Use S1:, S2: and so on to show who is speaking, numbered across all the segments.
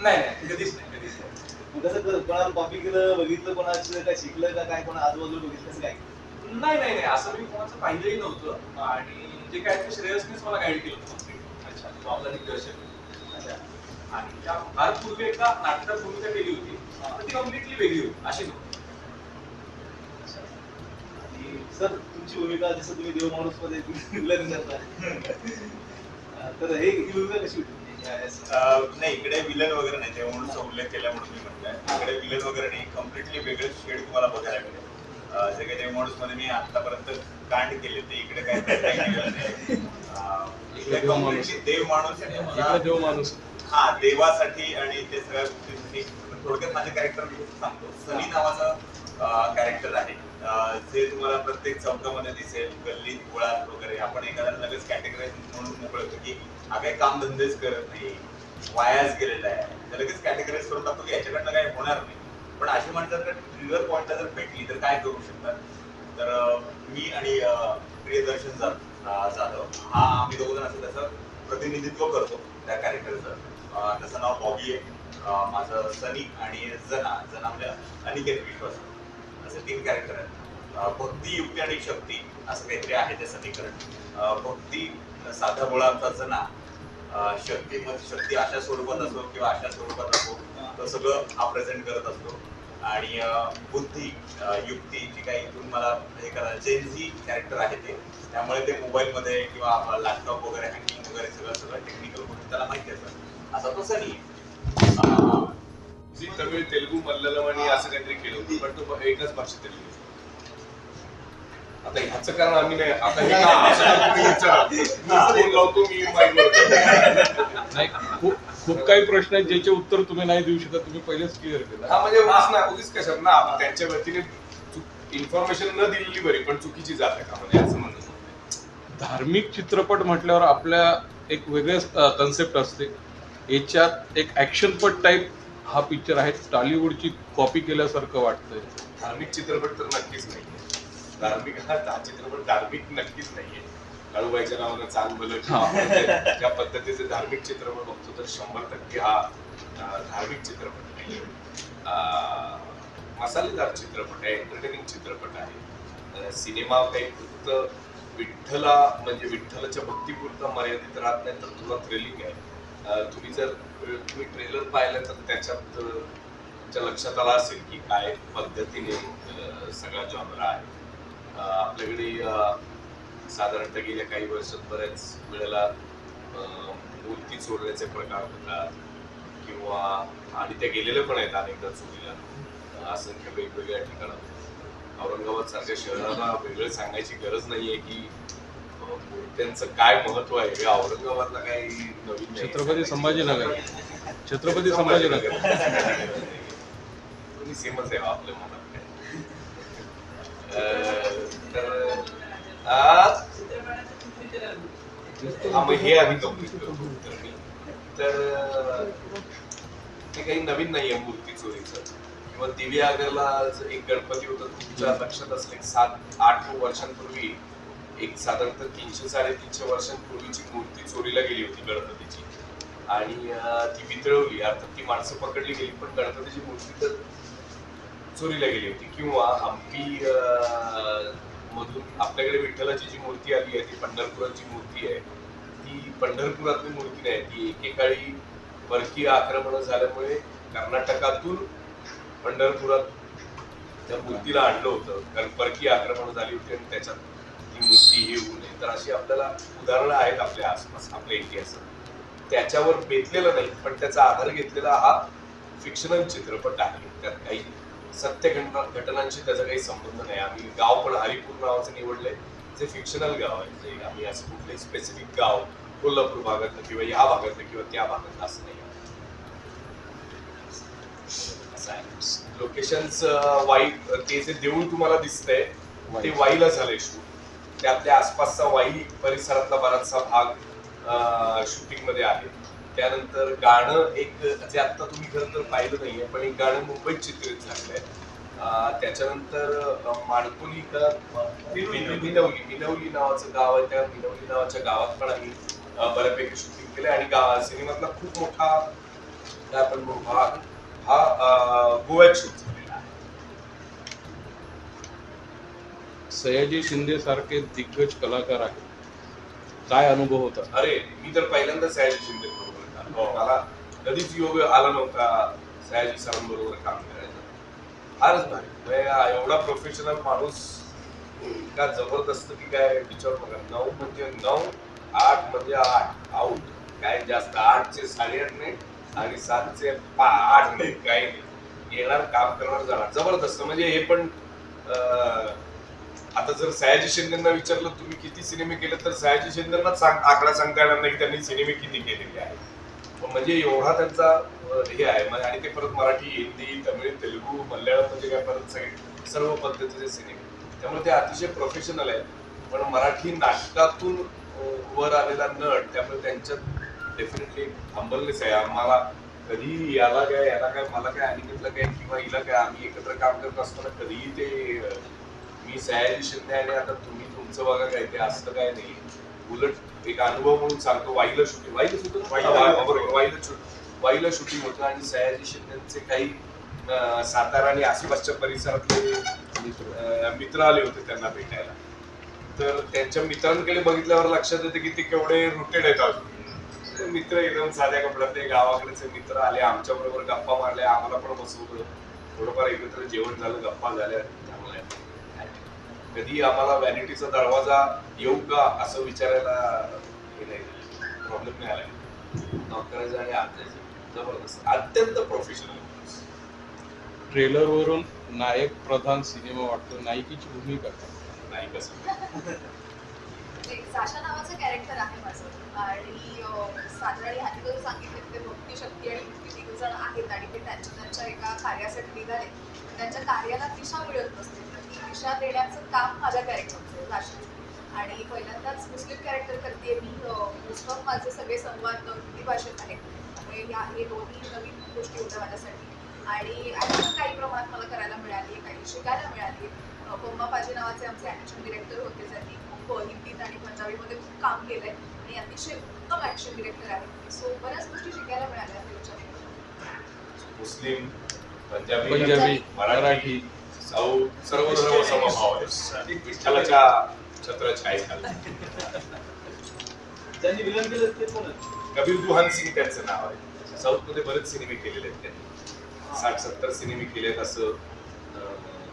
S1: नाही नाही कधीच नाही कधीच नाही.
S2: कसं कोणाला कॉपी केलं बघितलं कोणाचं काय शिकलं का काय कोणा आजूबाजूला बघितलं कसं काय?
S1: नाही नाही नाही असं मी कोणाचं पाहिलंही नव्हतं. आणि जे काय ते श्रेयसनेच मला गाईड केलं होतं. complete. अच्छा. दिग्दर्शक आणि त्या फार पूर्वी एकदा नाटकात भूमिका केली होती. पण ती कम्प्लिटली वेगळी होती. अशी नव्हती.
S2: सर तुमची भूमिका जसं तुम्ही देव माणूसमध्ये करता. तर हे भूमिका कशी होती?
S3: नाही इकडे विलन वगैरे नाही तेव्हा म्हणून उल्लेख केला म्हणून मी म्हटलंय. इकडे विलन वगैरे नाही कम्प्लिटली वेगळे शेड तुम्हाला बघायला मिळेल. अं, जे काही देव माणूसमध्ये मी आतापर्यंत कांड केले ते इकडे काय इकडे कम्प्लिटली देव माणूस
S4: देव माणूस.
S3: हा देवासाठी आणि ते सगळ्या थोडक्यात माझे कॅरेक्टर मी सांगतो. सनी नावाचं कॅरेक्टर आहे. जे तुम्हाला प्रत्येक चौकामध्ये दिसेल गल्लीत गोळात वगैरे आपण एखाद्याला लगेच कॅटेगराईज म्हणून मोकळ होतो की हा काही काम धंदेच करत नाही. वायाच गेलेला आहे. तर लगेच कॅटेगरीज करून टाकतो की याच्याकडनं काही होणार नाही. पण अशी माणसं जर ट्रिगर पॉईंटला जर भेटली तर काय करू शकतात? तर मी आणि प्रियदर्शन जाधव हा आम्ही दोघ जण असं त्याचं प्रतिनिधित्व करतो त्या कॅरेक्टरचं त्याचं नाव बॉबी आहे. माझं सनी आणि जना. जना म्हणजे अनिकेत विश्वास. असे तीन कॅरेक्टर आहेत. भक्ती युक्ती आणि शक्ती असं काहीतरी आहे ते समीकरण भक्ती साधा मुळांचा जना. शक्ती मग शक्ती अशा स्वरूपात असो किंवा अशा स्वरूपात असो तर सगळं हा प्रेझेंट करत असतो. आणि बुद्धी युक्ती जी काही इथून मला हे करा जेनझी कॅरेक्टर आहे ते. त्यामुळे ते मोबाईलमध्ये किंवा लॅपटॉप वगैरे हँकिंग वगैरे सगळं सगळं टेक्निकल गोष्टी त्याला माहिती असतात. असा तो सनी आहे.
S4: तमिळ तेलुगू मल्याळम आणि असं काहीतरी केलं होतं पण तो एकच भाषेत आहे. आता ह्याचं कारण आम्ही नाही. आता हे असं लावतो मी
S5: नाही खूप खूप काही प्रश्न आहेत ज्याचे उत्तर तुम्ही नाही देऊ शकत. तुम्ही पहिलेच क्लिअर केलं.
S4: हा म्हणजे उगीच ना उगीच कशात ना आपण त्यांच्या वतीने इन्फॉर्मेशन न दिलेली बरी पण चुकीची जाते का म्हणजे असं म्हणणं
S5: धार्मिक चित्रपट म्हटल्यावर आपल्या एक वेगळेच कन्सेप्ट असते. याच्यात एक ऍक्शनपट टाईप हा पिक्चर आहे. टॉलिवूडची कॉपी केल्यासारखं वाटतंय.
S4: धार्मिक चित्रपट तर नक्कीच नाहीये. धार्मिक हा चित्रपट धार्मिक नक्कीच नाहीये. काळूबाईच्या नावानं चांग भलं. त्या पद्धतीचे धार्मिक चित्रपट बघतो तर शंभर टक्के हा धार्मिक चित्रपट नाहीये. अं, मसालेदार चित्रपट आहे एंटरटेनिंग चित्रपट आहे. सिनेमा काही फक्त विठ्ठला म्हणजे विठ्ठलाच्या भक्तीपुरता मर्यादित राहत नाही तर तुला थ्रिलिंग आहे. तुम्ही जर तुम्ही ट्रेलर पाहिलं तर त्याच्यात तुमच्या लक्षात आलं असेल की काय पद्धतीने सगळा जॉनरा आहे. आपल्याकडे साधारणतः गेल्या काही वर्षात बऱ्याच वेळेला मूर्ती चोरण्याचे प्रकार होतात किंवा आणि त्या गेलेल्या पण आहेत अनेकदा चोरीला. असंख्य वेगवेगळ्या ठिकाणात औरंगाबाद सारख्या शहराला वेगळं सांगायची गरज नाहीये की मूर्त्यांचं काय महत्त्व आहे? हे औरंगाबादला काही नवीन.
S5: छत्रपती संभाजीनगर. छत्रपती संभाजीनगर.
S4: सेमच आहे आपल्या मनात. हा मग हे करतो तर मी तर अं, ते काही नवीन नाहीये मूर्ती चोरीचं. किंवा दिव्या आगरला एक गणपती होता तुमच्या लक्षात असलं सात आठ वर्षांपूर्वी एक साधारणतः तीनशे साडेतीनशे वर्षांपूर्वीची मूर्ती चोरीला गेली होती गणपतीची. आणि ती वितळवली. अर्थात ती माणसं पकडली गेली पण गणपतीची मूर्ती तर चोरीला गेली होती. किंवा हम्पी मधून आपल्याकडे विठ्ठलाची जी मूर्ती आली आहे ती पंढरपुराची मूर्ती आहे ती पंढरपुरातली मूर्ती नाही ती एकेकाळी परकीय आक्रमण झाल्यामुळे कर्नाटकातून पंढरपुरात त्या मूर्तीला आणलं होतं. कारण परकीय आक्रमण झाली होती आणि त्याच्यात ती मूर्ती हे होऊ नये. तर अशी आपल्याला उदाहरणं आहेत आपल्या आसपास आपल्या इतिहासात. त्याच्यावर बेतलेलं नाही पण त्याचा आधार घेतलेला हा फिक्शनल चित्रपट आहे. त्यात काही सत्य घटना घटनांशी त्याचा काही संबंध नाही. आम्ही गाव पण हरिपूर नावाचं निवडलंय. जे फिक्शनल गाव आहे आम्ही असं कुठलंही स्पेसिफिक गाव कोल्हापूर भागातलं किंवा या भागातलं किंवा त्या भागातलं असं नाही. लोकेशन्स वाई ते जे देऊळ तुम्हाला दिसतंय ते वाईला झालंय शूट त्यातल्या आसपासचा वाई परिसरातला बराचसा भाग शूटिंगमध्ये आहे. त्यानंतर गाणं एक जे आता तुम्ही खरं तर पाहिलं नाहीये पण एक गाणं मुंबईत चित्रित झालेलं आहे. त्याच्यानंतर अं, माडकोलीकर मिनवली मिनवली नावाचं गाव आहे त्या मिनवली नावाच्या गावात पण आम्ही बऱ्यापैकी शूटिंग केलं आणि गा सिनेमातला खूप मोठा काय आपण भाग हा गोव्यात शूट झालेला आहे.
S5: सयाजी शिंदे सारखे दिग्गज कलाकार आहेत. काय अनुभव होता?
S4: अरे मी तर पहिल्यांदा सयाजी शिंदे बरोबर मला कधीच योग आला नव्हता सयाजी सरांबरोबर काम करायचं फारच भारी. म्हणजे एवढा प्रोफेशनल माणूस का जबरदस्त की काय विचार बघा नऊ म्हणजे नऊ आठ म्हणजे आठ. आऊट काय जास्त आठचे साडेआठ नाही आणि सातचे पा आठ नाही काही नाही. येणार काम करणार जाणार. जबरदस्त. म्हणजे हे पण आता जर सयाजी शिंदेना विचारलं तुम्ही किती सिनेमे केले तर सयाजी शिंदेना सांग आकडा सांगता येणार नाही त्यांनी सिनेमे किती केलेले आहेत म्हणजे एवढा त्यांचा हे आहे. म्हणजे आणि ते परत मराठी हिंदी तमिळ तेलुगू मल्याळम म्हणजे काय परत सगळे सर्व पद्धतीचे सिनेमे त्यामुळे ते अतिशय प्रोफेशनल आहेत. पण मराठी नाटकातून वर आलेला नट त्यामुळे त्यांच्यात डेफिनेटली हंबलनेस आहे. आम्हाला कधी याला काय याला काय मला काय अनिकेतला काय किंवा हिला काय आम्ही एकत्र काम करत असताना कधीही ते मी सयाजी शिंदे आणि आता तुम्ही तुमचं बघा काय ते असलं काय नाही. उलट एक अनुभव म्हणून सांगतो वाईला शूटिंग वाईला शूटिंग वाईला शूट वाईला शूटिंग होतं आणि सयाजी शिंदेचे काही सातारा आणि आसपासच्या परिसरातले मित्र आले होते त्यांना भेटायला. तर त्यांच्या मित्रांकडे बघितल्यावर लक्षात येते की ते केवढे रुटेड आहेत अजून. मित्र एकदम साध्या कपड्यात ते गावाकडचे मित्र आले आमच्या बरोबर गप्पा मारल्या आम्हाला पण बसवलं. थोडंफार एकत्र जेवण झालं गप्पा झाल्या चांगल्या. कधी आम्हाला व्हॅनिटीचा दरवाजा येऊ का असं विचारायला हे नाही. प्रॉब्लेम नाही आला. नॉक करायचं आणि आत जायचं जबरदस्त. अत्यंत प्रोफेशनल
S5: ट्रेलर वरून नायक प्रधान सिनेमा वाटतो. नायकीची भूमिका
S4: नाही कसं
S6: म्हणजे साशा नावाचं कॅरेक्टर आहे माझं. आणि साधारण साजरा आणि हाती जर सांगितलं ते भक्ती शक्ती आणि युक्ती तिघ जण आहेत आणि ते त्यांच्या त्यांच्या एका कार्यासाठी निघाले. त्यांच्या कार्याला दिशा मिळत नसते. तर ती दिशा देण्याचं काम माझ्या कॅरेक्टरचं आहे साशाचं आणि पहिल्यांदाच मुस्लिम कॅरेक्टर करते मी. मोस्ट ऑफ माझे सगळे संवाद हिंदी भाषेत आहेत. त्यामुळे ह्या हे दोन्ही नवीन गोष्टी होत्या माझ्यासाठी. आणि ॲक्शन काही प्रमाणात मला करायला मिळाली काही शिकायला मिळाली. अ, पम्मा पाजी नावाचे आमचे ॲक्शन डिरेक्टर होते ज्यांनी खूप हिंदीत आणि पंजाबीमध्ये खूप काम केलंय. आणि अतिशय उत्तम ॲक्शन डिरेक्टर आहेत सो बऱ्याच गोष्टी शिकायला मिळाल्या
S4: मुस्लिम पंजाबी मराठी साऊथ सर्व सर्व समभाव आहे. विठ्ठलाच्या छत्रछायेखाली
S2: ज्यांनी विलन केलं ते कोण?
S4: कबीर दुहान सिंग त्यांचं नाव आहे. साऊथमध्ये बरेच सिनेमे केलेले आहेत त्यांनी. साठ सत्तर सिनेमे केलेत असं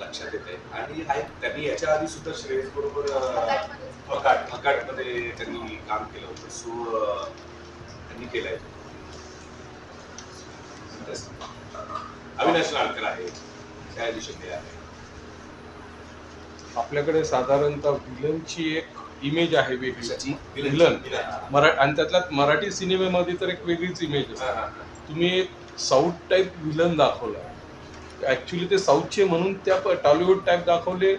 S4: लक्षात येत आहे आणि त्यांनी याच्या आधी सुद्धा श्रेयस बरोबर. फकाट फकाटमध्ये त्यांनी काम केलं होतं. सो त्यांनी केलंय. अविनाश नाडकर आहे. शिंदे आहे.
S5: आपल्याकडे साधारणतः विलनची एक इमेज आहे वेगळी.
S4: विलन.
S5: मरा आणि त्यातल्यात मराठी सिनेमेमध्ये तर एक वेगळीच इमेज असते. तुम्ही एक साऊथ टाईप विलन दाखवला ऍक्च्युली ते साऊथचे म्हणून त्या टॉलिवूड टाईप दाखवले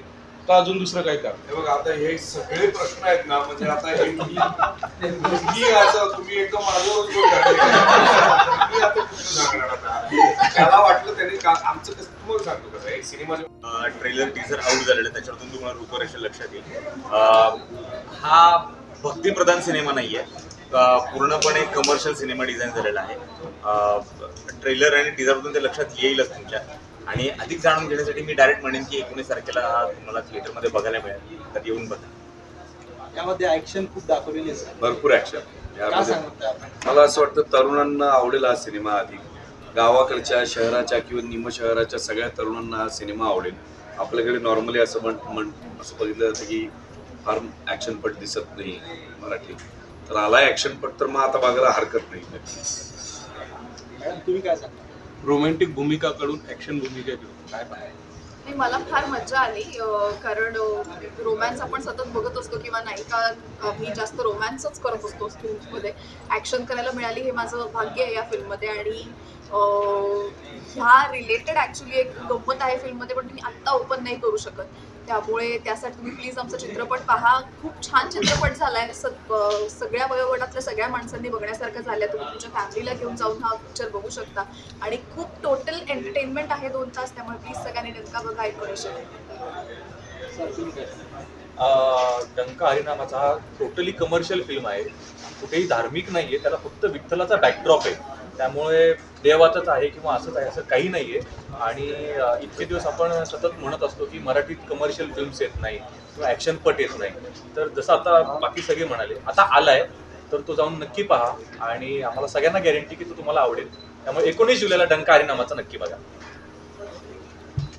S5: का अजून दुसरं काय कारण?
S4: हे बघा आता हे सगळे प्रश्न आहेत ना म्हणजे आता हे मी असं तुम्ही एकदम माझ्यावरच बोल करताय. मी आता कुठं सांगणार आता? त्याला वाटलं त्याने आमचं कसं तुम्हाला सांगतो कसं एक सिनेमा
S3: ट्रेलर टीझर आउट झालेलं त्याच्यातून तुम्हाला रूपरेषा लक्षात येईल. हा भक्तिप्रधान सिनेमा नाहीये. पूर्णपणे कमर्शियल सिनेमा डिझाईन झालेला आहे. ट्रेलर आणि टीझरमधून ते लक्षात येईलच तुमच्या. आणि अधिक जाणून घेण्यासाठी मी डायरेक्ट म्हणेन की एकोणीस तारखेला हा तुम्हाला थिएटरमध्ये बघायला मिळेल. तर येऊन बघा.
S2: यामध्ये ऍक्शन खूप दाखवलेली आहे.
S7: भरपूर ऍक्शन
S2: काय सांगता आपण?
S7: मला असं वाटतं तरुणांना आवडेल हा सिनेमा अधिक गावाकडच्या शहराच्या किंवा निम शहराच्या सगळ्या तरुणांना हा सिनेमा आवडेल. आपल्याकडे नॉर्मली असं म्हण म्हण असं बघितलं जातं की फार ऍक्शनपट दिसत नाही मराठी. तर आला ऍक्शनपट तर मग आता बघायला हरकत नाही.
S2: तुम्ही काय
S5: रोमॅन्टिक भूमिकाकडून ऍक्शन भूमिकेकडून काय पाहिजे
S6: नाही मला फार मजा आली कारण रोमॅन्स आपण सतत बघत असतो किंवा नायिका अं, मी जास्त रोमॅन्सच करत असतो फिल्ममध्ये ॲक्शन करायला मिळाली हे माझं भाग्य आहे या फिल्ममध्ये आणि ह्या रिलेटेड ॲक्च्युली एक गंमत आहे फिल्ममध्ये पण मी आत्ता ओपन नाही करू शकत. त्यामुळे त्यासाठी तुम्ही प्लीज आमचा चित्रपट पहा. खूप छान चित्रपट झालाय. स- सगळ्या वयोगटातल्या सगळ्या माणसांनी बघण्यासारखं झालंय. तुम्ही तुमच्या फॅमिलीला घेऊन जाऊन हा पिक्चर बघू शकता. आणि खूप टोटल एंटरटेनमेंट आहे दोन तास. त्यामुळे प्लीज सगळ्यांनी नेमका बघा ऐकून
S2: सर
S1: डंका हरिनामाचा हा टोटली कमर्शियल फिल्म आहे. कुठेही धार्मिक नाहीये. त्याला फक्त विठ्ठलाचा बॅकड्रॉप आहे. त्यामुळे देवाचंच आहे किंवा असंच आहे असं काही नाही आहे आणि इतके दिवस आपण सतत म्हणत असतो की मराठीत कमर्शियल फिल्म्स येत नाही किंवा ॲक्शन पट येत नाही तर जसं आता बाकी सगळे म्हणाले आता आलाय तर तो जाऊन नक्की पहा आणि आम्हाला सगळ्यांना गॅरंटी की तो तुम्हाला आवडेल. त्यामुळे एकोणीस जुलैला डंका नामाचा नक्की बघा.